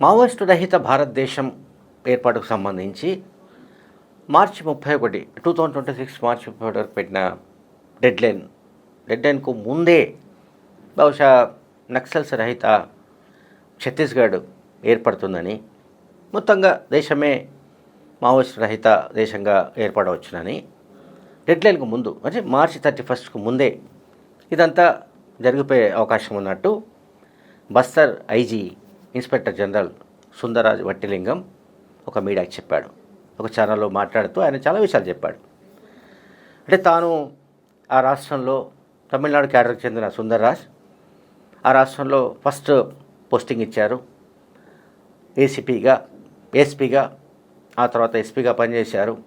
Maoist రహిత భారతదేశం ఏర్పాటుకు సంబంధించి మార్చి ముప్పై ఒకటి టూ థౌజండ్ ట్వంటీ సిక్స్ మార్చి ముప్పై ఒకటి వరకు పెట్టిన డెడ్లైన్. డెడ్లైన్కు ముందే బహుశా నక్సల్స్ రహిత ఛత్తీస్గఢ్ ఏర్పడుతుందని మొత్తంగా దేశమే మావోయిస్ట్ రహిత దేశంగా ఏర్పడవచ్చునని డెడ్లైన్కు ముందు అంటే మార్చి థర్టీ ఫస్ట్కు ముందే ఇదంతా జరిగిపోయే అవకాశం ఉన్నట్టు Bastar IG inspector general Sundarraj Vattilingam ఒక మీడియాకి చెప్పాడు. ఒక ఛానల్లో మాట్లాడుతూ ఆయన చాలా విషయాలు చెప్పాడు. అంటే తాను ఆ రాష్ట్రంలో తమిళనాడు క్యాడర్కి చెందిన సుందర్రాజ్ ఆ రాష్ట్రంలో ఫస్ట్ పోస్టింగ్ ఇచ్చారు. ఏసీపీగా ఎస్పీగా ఆ తర్వాత ఎస్పీగా పనిచేశారు.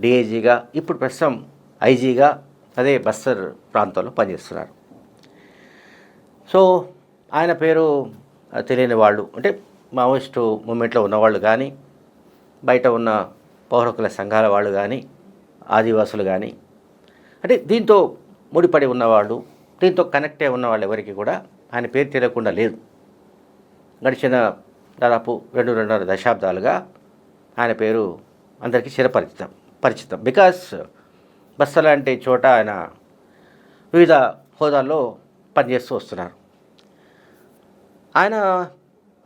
డిఐజీగా ఇప్పుడు ప్రస్తుతం ఐజీగా అదే బస్తర్ ప్రాంతంలో పనిచేస్తున్నారు. సో ఆయన పేరు తెలియని వాళ్ళు. అంటే మావోయిస్టు మూమెంట్లో ఉన్నవాళ్ళు కానీ బయట ఉన్న పౌరకుల సంఘాల వాళ్ళు కానీ ఆదివాసులు కానీ అంటే దీంతో ముడిపడి ఉన్నవాళ్ళు దీంతో కనెక్ట్ అయి ఉన్న వాళ్ళు ఎవరికి కూడా ఆయన పేరు తెలియకుండా లేదు. గడిచిన దాదాపు రెండు రెండున్నర దశాబ్దాలుగా ఆయన పేరు అందరికీ చిరపరిచితం పరిచితం. బికాస్ బస్సు లాంటి చోట ఆయన వివిధ హోదాల్లో పనిచేస్తూ వస్తున్నారు. ఆయన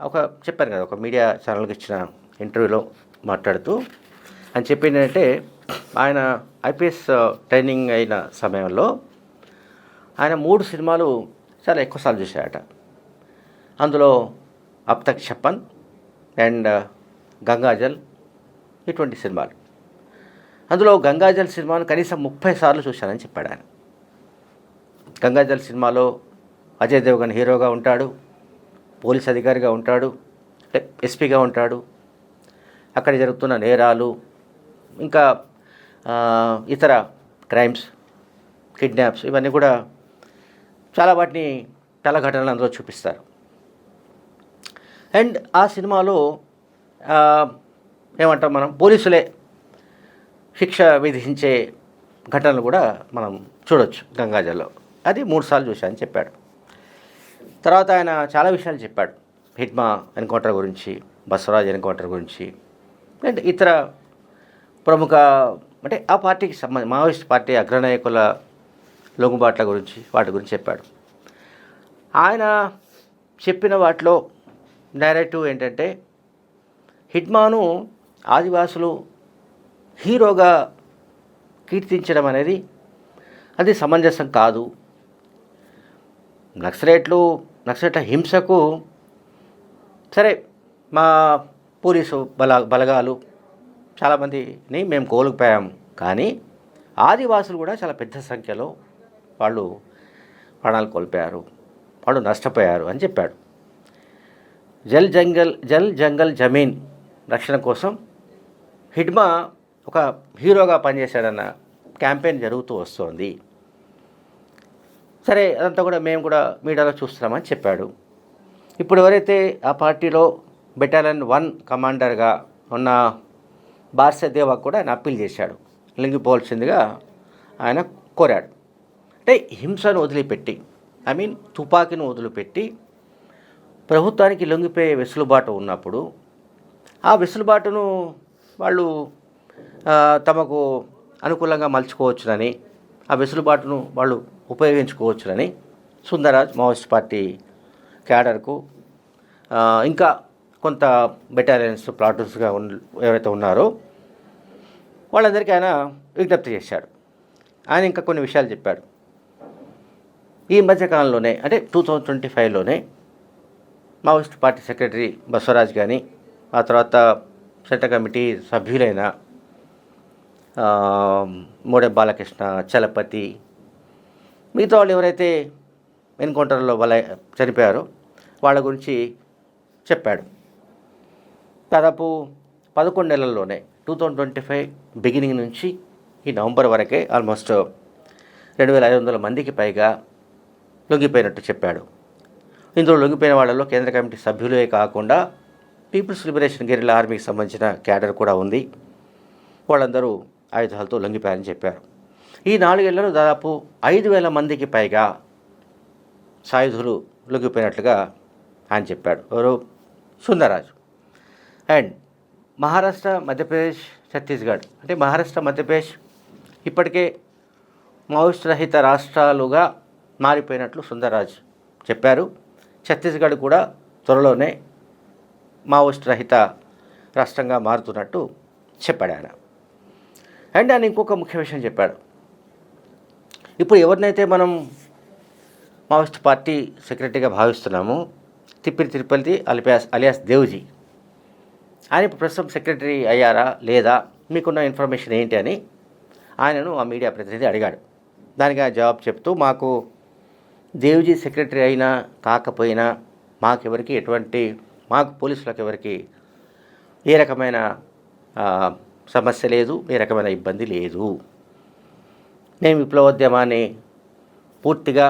ఒక చెప్పాను కదా ఒక మీడియా ఛానల్కి ఇచ్చిన ఇంటర్వ్యూలో మాట్లాడుతూ ఆయన చెప్పింది ఏంటంటే ఆయన ఐపీఎస్ ట్రైనింగ్ అయిన సమయంలో ఆయన మూడు సినిమాలు చాలా ఎక్కువసార్లు చూశాడట అందులో అబ్ తక్ చెప్పన్ అండ్ గంగాజల్ ఇటువంటి సినిమాలు. అందులో గంగాజల్ సినిమాను కనీసం ముప్పై సార్లు చూశానని చెప్పాడు ఆయన. గంగాజల్ సినిమాలో అజయ్ దేవగన్ హీరోగా ఉంటాడు. పోలీస్ అధికారిగా ఉంటాడు అంటే ఎస్పీగా ఉంటాడు. అక్కడ జరుగుతున్న నేరాలు ఇంకా ఇతర క్రైమ్స్ కిడ్నాప్స్ ఇవన్నీ కూడా చాలా వాటిని చాలా ఘటనలు అందులో చూపిస్తారు. అండ్ ఆ సినిమాలో ఏమంటాం మనం పోలీసులే శిక్ష విధించే ఘటనలు కూడా మనం చూడొచ్చు గంగాజల్లో. అది మూడుసార్లు చూశాను చెప్పాడు. తర్వాత ఆయన చాలా విషయాలు చెప్పాడు. హిట్మా ఎన్కౌంటర్ గురించి బసవరాజ్ ఎన్కౌంటర్ గురించి అండ్ ఇతర ప్రముఖ అంటే ఆ పార్టీకి సంబంధించి మావోయిస్ట్ పార్టీ అగ్రనాయకుల లొంగుబాట్ల గురించి వాటి గురించి చెప్పాడు. ఆయన చెప్పిన వాటిలో డైరెక్టివ్ ఏంటంటే హిట్మాను ఆదివాసులు హీరోగా కీర్తించడం అనేది అది సమంజసం కాదు. నక్సలైట్లు నక్సలైట్ల హింసకు సరే మా పోలీసు బల బలగాలు చాలామందిని మేము కోల్పోయాం. కానీ ఆదివాసులు కూడా చాలా పెద్ద సంఖ్యలో వాళ్ళు ప్రాణాలు కోల్పోయారు. వాళ్ళు నష్టపోయారు అని చెప్పాడు. జల్ జంగల్ జల్ జంగల్ జమీన్ రక్షణ కోసం హిడ్మా ఒక హీరోగా పనిచేశాడన్న క్యాంపెయిన్ జరుగుతూ వస్తోంది. సరే అదంతా కూడా మేము కూడా మీడియాలో చూస్తున్నామని చెప్పాడు. ఇప్పుడు ఎవరైతే ఆ పార్టీలో బెటాలియన్ వన్ కమాండర్గా ఉన్న బార్సదేవా కూడా ఆయన అప్పీల్ చేశాడు. లొంగిపోవాల్సిందిగా ఆయన కోరాడు. అంటే హింసను వదిలిపెట్టి ఐ మీన్ తుపాకీని వదిలిపెట్టి ప్రభుత్వానికి లొంగిపోయే వెసులుబాటు ఉన్నప్పుడు ఆ వెసులుబాటును వాళ్ళు తమకు అనుకూలంగా మలుచుకోవచ్చునని ఆ వెసులుబాటును వాళ్ళు ఉపయోగించుకోవచ్చునని సుందరాజ్ మావోయిస్ట్ పార్టీ క్యాడర్కు ఇంకా కొంత బెటాలియన్స్ ప్లాటూన్స్గా ఉన్న ఎవరైతే ఉన్నారో వాళ్ళందరికీ ఆయన విజ్ఞప్తి చేశాడు. ఆయన ఇంకా కొన్ని విషయాలు చెప్పాడు. ఈ మధ్యకాలంలోనే అంటే టూ థౌజండ్ ట్వంటీ ఫైవ్లోనే మావోయిస్ట్ పార్టీ సెక్రటరీ బసవరాజ్ కానీ ఆ తర్వాత సెంట్రల్ కమిటీ సభ్యులైన మోడే బాలకృష్ణ చలపతి మిగతా వాళ్ళు ఎవరైతే ఎన్కౌంటర్లో వాళ్ళ చనిపోయారో వాళ్ళ గురించి చెప్పాడు. దాదాపు పదకొండు నెలల్లోనే two thousand twenty five beginning నుంచి ఈ నవంబర్ వరకే ఆల్మోస్ట్ రెండు వేల ఐదు వందల మందికి పైగా లొంగిపోయినట్టు చెప్పాడు. ఇందులో లొంగిపోయిన వాళ్ళలో కేంద్ర కమిటీ సభ్యులే కాకుండా పీపుల్స్ లిబరేషన్ గెరిలా ఆర్మీకి సంబంధించిన క్యాడర్ కూడా ఉంది. వాళ్ళందరూ ఆయుధాలతో లొంగిపోయారని చెప్పారు. ఈ నాలుగేళ్ళలో దాదాపు ఐదు వేల మందికి పైగా సాయుధులు లొంగిపోయినట్లుగా ఆయన చెప్పాడు. ఎవరు? సుందరరాజు. అండ్ మహారాష్ట్ర మధ్యప్రదేశ్ ఛత్తీస్గఢ్. అంటే మహారాష్ట్ర మధ్యప్రదేశ్ ఇప్పటికే మావోయిస్ట్ రహిత రాష్ట్రాలుగా మారిపోయినట్లు సుందరరాజ్ చెప్పారు. ఛత్తీస్గఢ్ కూడా త్వరలోనే మావోయిస్ట్ రహిత రాష్ట్రంగా మారుతున్నట్టు చెప్పాడు ఆయన. అండ్ ఆయన ఇంకొక ముఖ్య విషయం చెప్పాడు. ఇప్పుడు ఎవరినైతే మనం మావోయిస్ట్ పార్టీ సెక్రటరీగా భావిస్తున్నాము తిప్పిరి తిరుపతి అలియాస్ అలియాస్ దేవ్జీ. ఆయన ఇప్పుడు ప్రస్తుతం సెక్రటరీ అయ్యారా లేదా మీకున్న ఇన్ఫర్మేషన్ ఏంటి అని ఆయనను ఆ మీడియా ప్రతినిధి అడిగాడు. దానికి ఆ జవాబు చెప్తూ మాకు దేవ్జీ సెక్రటరీ అయినా కాకపోయినా మాకెవరికి ఎటువంటి మాకు పోలీసులకు ఎవరికి ఏ రకమైన సమస్య లేదు ఏ రకమైన ఇబ్బంది లేదు. మేము విప్లవోద్యమాన్ని పూర్తిగా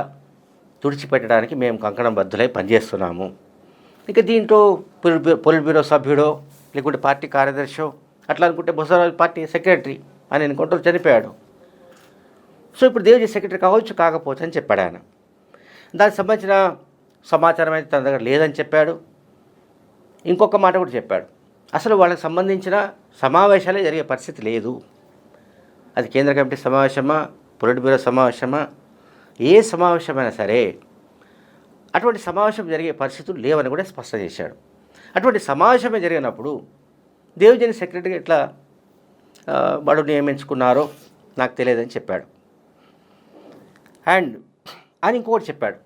తుడిచిపెట్టడానికి మేము కంకణం బద్దులై పనిచేస్తున్నాము. ఇక దీంట్లో పొలిట్ బ్యూరో సభ్యుడో లేకుంటే పార్టీ కార్యదర్శో అట్లా అనుకుంటే బుసరాజు పార్టీ సెక్రటరీ అని అనుకుంటూ చనిపోయాడు. సో ఇప్పుడు దేవజీ సెక్రటరీ కావచ్చు కాకపోవచ్చు అని చెప్పాడు ఆయన. దానికి సంబంధించిన సమాచారం అయితే తన దగ్గర లేదని చెప్పాడు. ఇంకొక మాట కూడా చెప్పాడు. అసలు వాళ్ళకి సంబంధించిన సమావేశాలే జరిగే పరిస్థితి లేదు. అది కేంద్ర కమిటీ సమావేశమా పొలిట్ బ్యూరో సమావేశమా ఏ సమావేశమైనా సరే అటువంటి సమావేశం జరిగే పరిస్థితులు లేవని కూడా స్పష్టం చేశాడు. అటువంటి సమావేశమే జరిగినప్పుడు దేవజని సెక్రటరీ ఎట్లా వాడు నియమించుకున్నారో నాకు తెలియదని చెప్పాడు. అండ్ ఆయన ఇంకొకటి చెప్పాడు.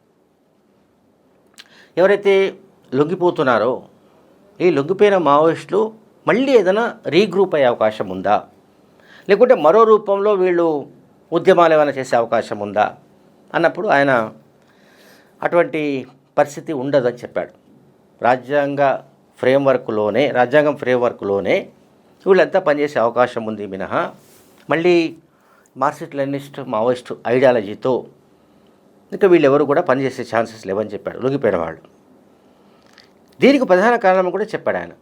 ఎవరైతే లొంగిపోతున్నారో ఈ లొంగిపోయిన మావోయిస్టులు మళ్ళీ ఏదైనా రీగ్రూప్ అయ్యే అవకాశం ఉందా? లేకుంటే మరో రూపంలో వీళ్ళు ఉద్యమాలు ఏమైనా చేసే అవకాశం ఉందా? అన్నప్పుడు ఆయన అటువంటి పరిస్థితి ఉండదని చెప్పాడు. రాజ్యాంగ ఫ్రేమ్వర్క్లోనే రాజ్యాంగం ఫ్రేమ్వర్క్లోనే వీళ్ళంతా పనిచేసే అవకాశం ఉంది మినహా. మళ్ళీ మార్క్సిస్ట్ లెనిస్ట్ మావోయిస్ట్ ఐడియాలజీతో ఇంకా వీళ్ళెవరు కూడా పనిచేసే ఛాన్సెస్ లేవని చెప్పాడు లొంగిపోయిన వాళ్ళు. దీనికి ప్రధాన కారణం కూడా చెప్పాడు ఆయన.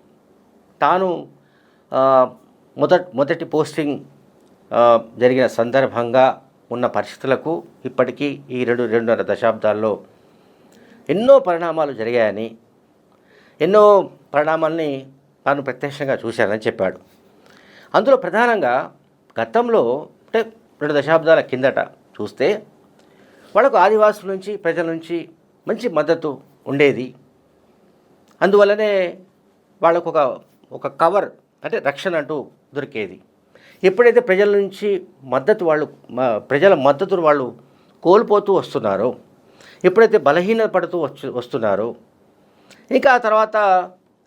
తాను ఆ, మొదట్ మొదటి పోస్టింగ్ జరిగిన సందర్భంగా ఉన్న పరిస్థితులకు ఇప్పటికీ ఈ రెండు రెండున్నర దశాబ్దాల్లో ఎన్నో పరిణామాలు జరిగాయని ఎన్నో పరిణామాల్ని తాను ప్రత్యక్షంగా చూశానని చెప్పాడు. అందులో ప్రధానంగా గతంలో అంటే రెండు దశాబ్దాల కిందట చూస్తే వాళ్ళకు ఆదివాసుల నుంచి ప్రజల నుంచి మంచి మద్దతు ఉండేది. అందువల్లనే వాళ్ళకు ఒక ఒక కవర్ అంటే రక్షణ అంటూ దొరికేది. ఎప్పుడైతే ప్రజల నుంచి మద్దతు వాళ్ళు ప్రజల మద్దతును వాళ్ళు కోల్పోతూ వస్తున్నారో ఎప్పుడైతే బలహీన పడుతూ వచ్చు వస్తున్నారో ఇంకా ఆ తర్వాత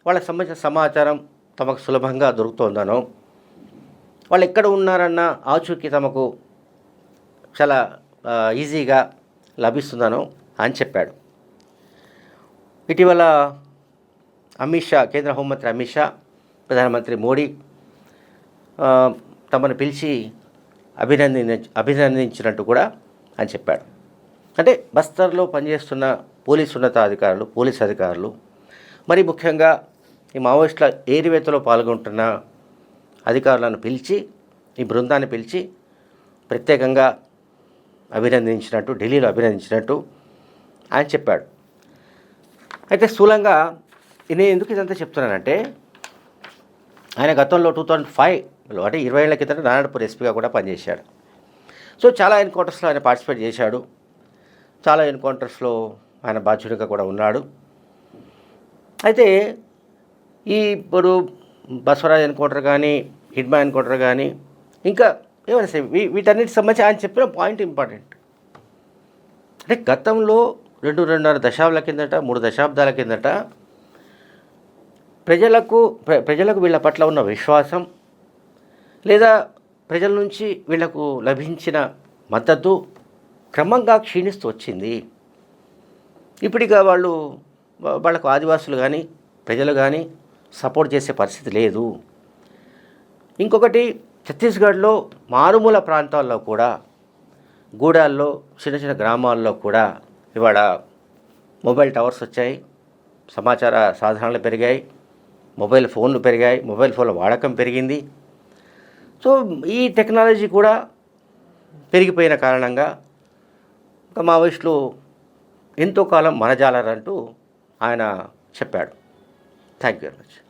వాళ్ళకి సంబంధించిన సమాచారం తమకు సులభంగా దొరుకుతుందనో వాళ్ళు ఎక్కడ ఉన్నారన్న ఆచూకీ తమకు చాలా ఈజీగా లభిస్తుందనో అని చెప్పాడు. ఇటీవల అమిత్ షా కేంద్ర హోంమంత్రి అమిత్ షా ప్రధానమంత్రి మోడీ తమను పిలిచి అభినందించ అభినందించినట్టు కూడా అని చెప్పాడు. అంటే బస్తర్లో పనిచేస్తున్న పోలీస్ ఉన్నతాధికారులు పోలీస్ అధికారులు మరి ముఖ్యంగా ఈ మావోయిస్టుల ఏరివేతలో పాల్గొంటున్న అధికారులను పిలిచి ఈ బృందాన్ని పిలిచి ప్రత్యేకంగా అభినందించినట్టు ఢిల్లీలో అభినందించినట్టు ఆయన చెప్పాడు. అయితే స్థూలంగా నేను ఎందుకు ఇదంతా చెప్తున్నానంటే ఆయన గతంలో టూ థౌజండ్ ఫైవ్లో అంటే ఇరవై ఏళ్ళ కిందట నారాయణపూర్ ఎస్పీగా కూడా పనిచేశాడు. సో చాలా ఎన్కౌంటర్స్లో ఆయన పార్టిసిపేట్ చేశాడు. చాలా ఎన్కౌంటర్స్లో ఆయన బాధ్యుడిగా కూడా ఉన్నాడు. అయితే ఈ ఇప్పుడు బసవరాజ్ ఎన్కౌంటర్ కానీ హిడ్మా ఎన్కౌంటర్ కానీ ఇంకా ఏమైనా సరే వీ- సంబంధించి ఆయన చెప్పిన పాయింట్ ఇంపార్టెంట్. అంటే గతంలో రెండు రెండున్నర దశాబ్దాల కిందట మూడు దశాబ్దాల కిందట ప్రజలకు ప్ర ప్రజలకు వీళ్ళ పట్ల ఉన్న విశ్వాసం లేదా ప్రజల నుంచి వీళ్ళకు లభించిన మద్దతు క్రమంగా క్షీణిస్తూ వచ్చింది. ఇప్పటిక వాళ్ళు వాళ్ళకు ఆదివాసులు కానీ ప్రజలు కానీ సపోర్ట్ చేసే పరిస్థితి లేదు. ఇంకొకటి ఛత్తీస్గఢ్లో మారుమూల ప్రాంతాల్లో కూడా గూడాల్లో చిన్న చిన్న గ్రామాల్లో కూడా ఇవాళ మొబైల్ టవర్స్ వచ్చాయి. సమాచార సాధనాలు పెరిగాయి. మొబైల్ ఫోన్లు పెరిగాయి మొబైల్ ఫోన్ల వాడకం పెరిగింది. సో ఈ టెక్నాలజీ కూడా పెరిగిపోయిన కారణంగా ఒక మావోయిస్టులు ఎంతో కాలం మనజాలరంటూ ఆయన చెప్పాడు. Thank you very much